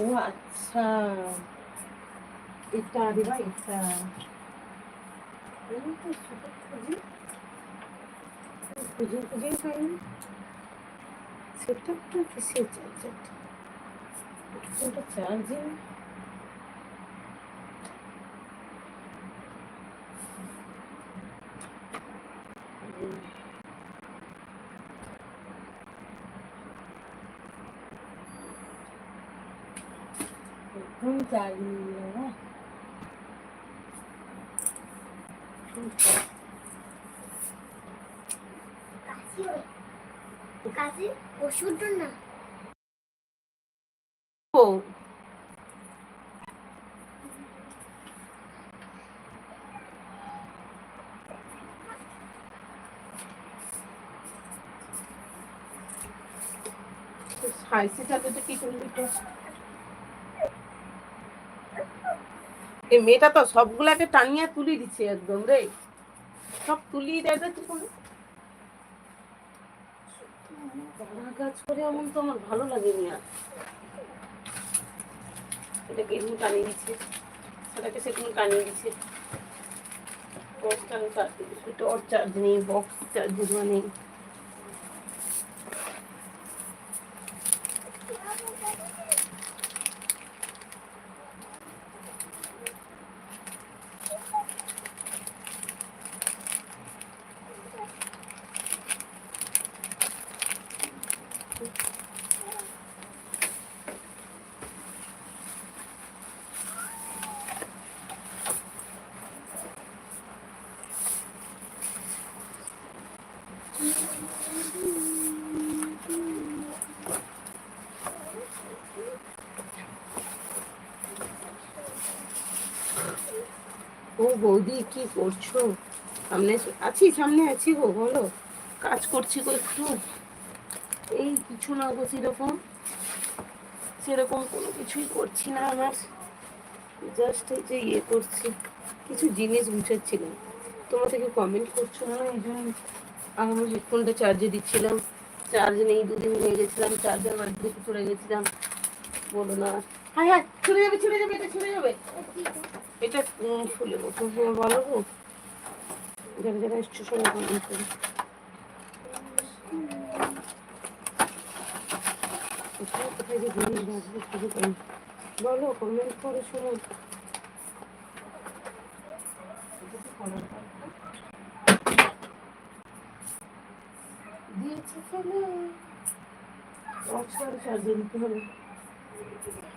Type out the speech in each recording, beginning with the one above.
ও আচ্ছা। এটা দিবা এটা। তো কিসের চার্জারটা কোনটা চার্জিং একদম চার্জিং হ্যাঁ কাশি ওষুধ না। ও। স্পাইসিটাতে তো কি করবি তো এই মেয়েটা তো সবগুলাকে টানিয়া তুলি দিচ্ছে একদম রে। সব তুলিয়ে দেয় তো কোনো কাজ করে এমন তো আমার ভালো লাগেনি আর। এটাকে এরকম টানিয়ে দিচ্ছে, সেটাকে সেরকম টানিয়ে দিচ্ছে। বক্সটা টর্চ চার্জ নেই, বক্স চার্জ নেই। ও বৌদি, কি করছ? সামনে আছি সামনে আছি গো, বলো। কাজ করছি গো একটু। এই কিছু না গো সেরকম। সেরকম কোনো কিছুই করছি না আমার। জাস্ট এই যে ইয়ে করছি। কিছু জিনিস বুঝাচ্ছিলাম তোমরা থেকে কমেন্ট করছ না? এই জন্য আমার হেডফোনটা চার্জে দিচ্ছিলাম। চার্জ নেই, দুদিন হয়ে গেছিলাম চার্জার বাড়িতে দিকে চলে গেছিলাম। বলো না। হাই হাই চলে যাবে চলে যাবে, এটা চলে যাবে। এটা ফুলে হ্যাঁ বলো গো। যারা যারা এসছো, সবাই কমেন্ট করো। কোথায় যে বলো কমেন্ট করে, শোনো দিয়েছে ফেলে বক্সটার চার্জে দিতে হবে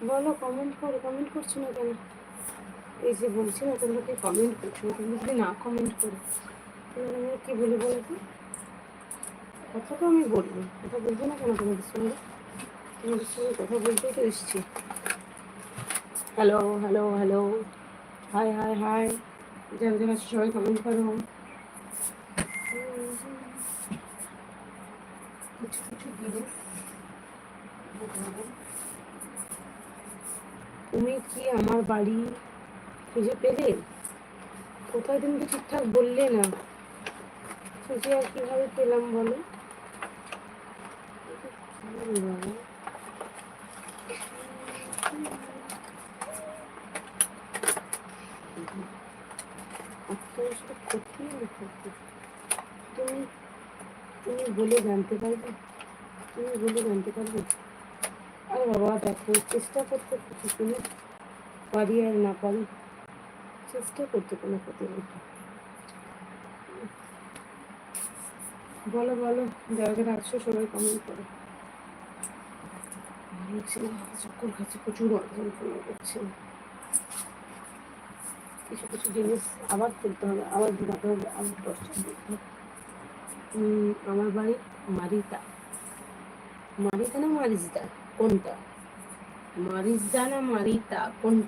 বলো কমেন্ট করো কমেন্ট করছ না কেন? এই যে বলছি না, তোমরা কি কমেন্ট করছ? তোমরা যদি না কমেন্ট করো, তাহলে আমি কি বলি বলো তো? কথা তো আমি বলব। কথা বলব না কেন তোমাদের সঙ্গে? তোমাদের সঙ্গে কথা বলতেই তো এসছি। Hello hello hello hi hi hi যারা যারা সবাই কমেন্ট করো কিছু কিছু জিনিস তুমি কি আমার বাড়ি খুঁজে পেলে কোথায় তুমি তো ঠিকঠাক বললে না খুঁজে আর কীভাবে পেলাম বলো। তুমি তুমি বলে জানতে পারবে? তুমি বলে জানতে পারবে? আরে বাবা, দেখো, চেষ্টা করতে কিছু তুমি পারি আর না পারি, চেষ্টা করতে কোনো ক্ষতি নেই। বলো বলো, যারা যারা আছো, সবাই কমেন্ট করো। চক্কর খাচ্ছে, প্রচুর মাথা যন্ত্রণা করছে কিছু কিছু জিনিস আবার তুলতে হবে, আবার ঢুকাতে হবে, আবার দশটা দিতে হবে। আমার বাড়ি মারিতা। মারিতা না মারিজদা? কোনটা? মারিজদা না মারিতা? কোনটা